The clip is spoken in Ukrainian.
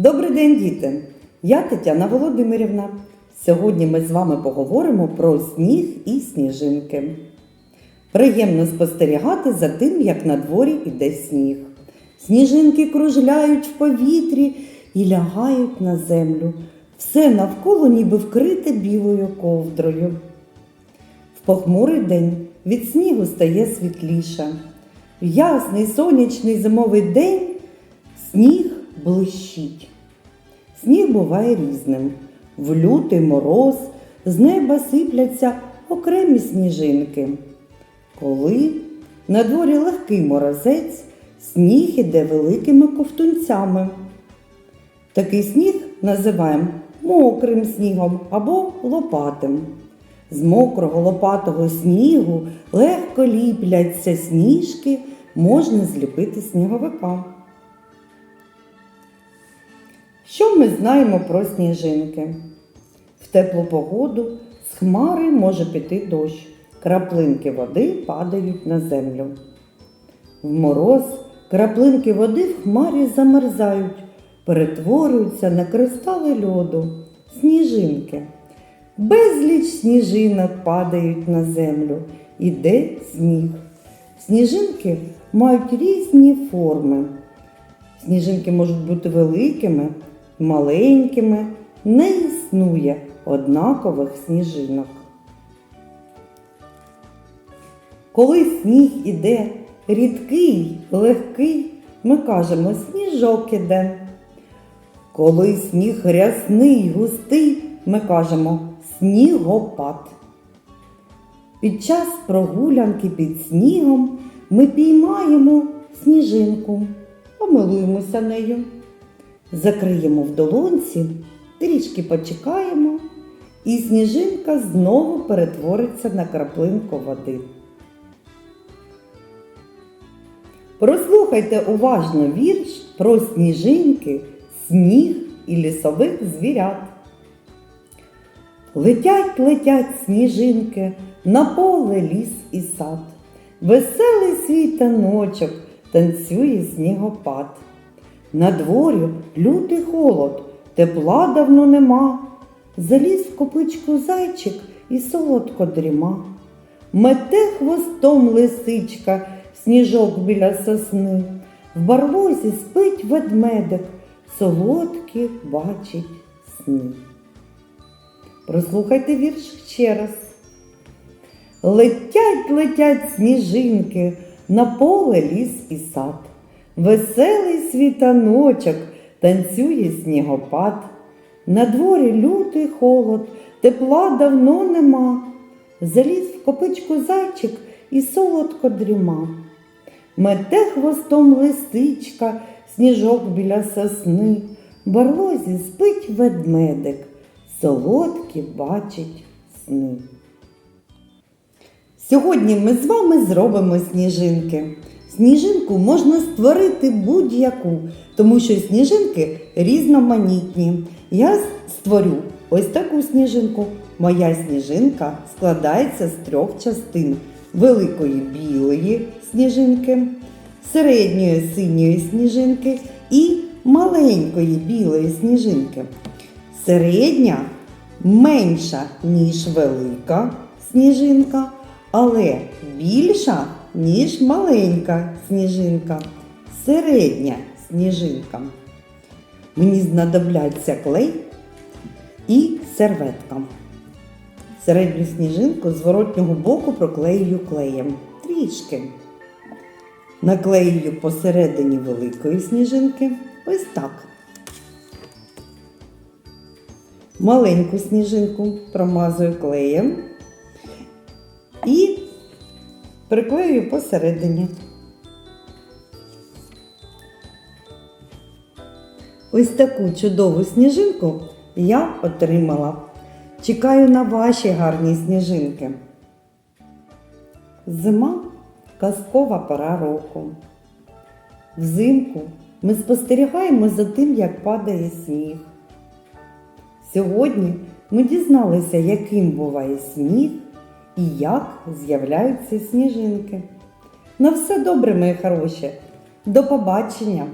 Добрий день, діти! Я Тетяна Володимирівна. Сьогодні ми з вами поговоримо про сніг і сніжинки. Приємно спостерігати за тим, як на дворі іде сніг. Сніжинки кружляють в повітрі і лягають на землю. Все навколо ніби вкрите білою ковдрою. В похмурий день від снігу стає світліше. В ясний сонячний зимовий день сніг блищить. Сніг буває різним. В лютий мороз з неба сипляться окремі сніжинки. Коли на дворі легкий морозець, сніг іде великими ковтунцями. Такий сніг називаємо мокрим снігом або лопатим. З мокрого лопатого снігу легко ліпляться сніжки, можна зліпити сніговика. Що ми знаємо про сніжинки? В теплу погоду з хмари може піти дощ, краплинки води падають на землю. В мороз краплинки води в хмарі замерзають, перетворюються на кристали льоду, сніжинки. Безліч сніжинок падають на землю, іде сніг. Сніжинки мають різні форми. Сніжинки можуть бути великими, маленькими, не існує однакових сніжинок. Коли сніг іде рідкий, легкий, ми кажемо сніжок іде. Коли сніг рясний, густий, ми кажемо снігопад. Під час прогулянки під снігом ми піймаємо сніжинку, помилуємося нею, закриємо в долонці, трішки почекаємо, і сніжинка знову перетвориться на краплинку води. Прослухайте уважно вірш про сніжинки, сніг і лісових звірят. Летять, летять сніжинки на поле ліс і сад. Веселий свій таночок танцює снігопад. На дворі лютий холод, тепла давно нема. Заліз в копичку зайчик і солодко дріма. Мете хвостом лисичка, сніжок біля сосни. В барвозі спить ведмедик, солодкі бачить сни. Прослухайте вірш ще раз. Летять, летять сніжинки на поле ліс і сад. Веселий світаночок танцює снігопад. На дворі лютий холод, тепла давно нема. Заліз в копичку зайчик і солодко дріма. Мете хвостом листичка, сніжок біля сосни. Барлозі спить ведмедик, солодкі бачить сни. Сьогодні ми з вами зробимо сніжинки. Сніжинку можна створити будь-яку, тому що сніжинки різноманітні. Я створю ось таку сніжинку. Моя сніжинка складається з трьох частин: великої білої сніжинки, середньої синьої сніжинки і маленької білої сніжинки. Середня менша, ніж велика сніжинка, але більша, ніж маленька сніжинка. Середня сніжинка. Мені знадобляться клей і серветка. Середню сніжинку з воротнього боку проклею клеєм. Трішки. Наклею посередині великої сніжинки. Ось так. Маленьку сніжинку промазую клеєм і приклею посередині. Ось таку чудову сніжинку я отримала. Чекаю на ваші гарні сніжинки. Зима казкова пора року. Взимку ми спостерігаємо за тим, як падає сніг. Сьогодні ми дізналися, яким буває сніг і як з'являються сніжинки. На все добре, мої хороші! До побачення!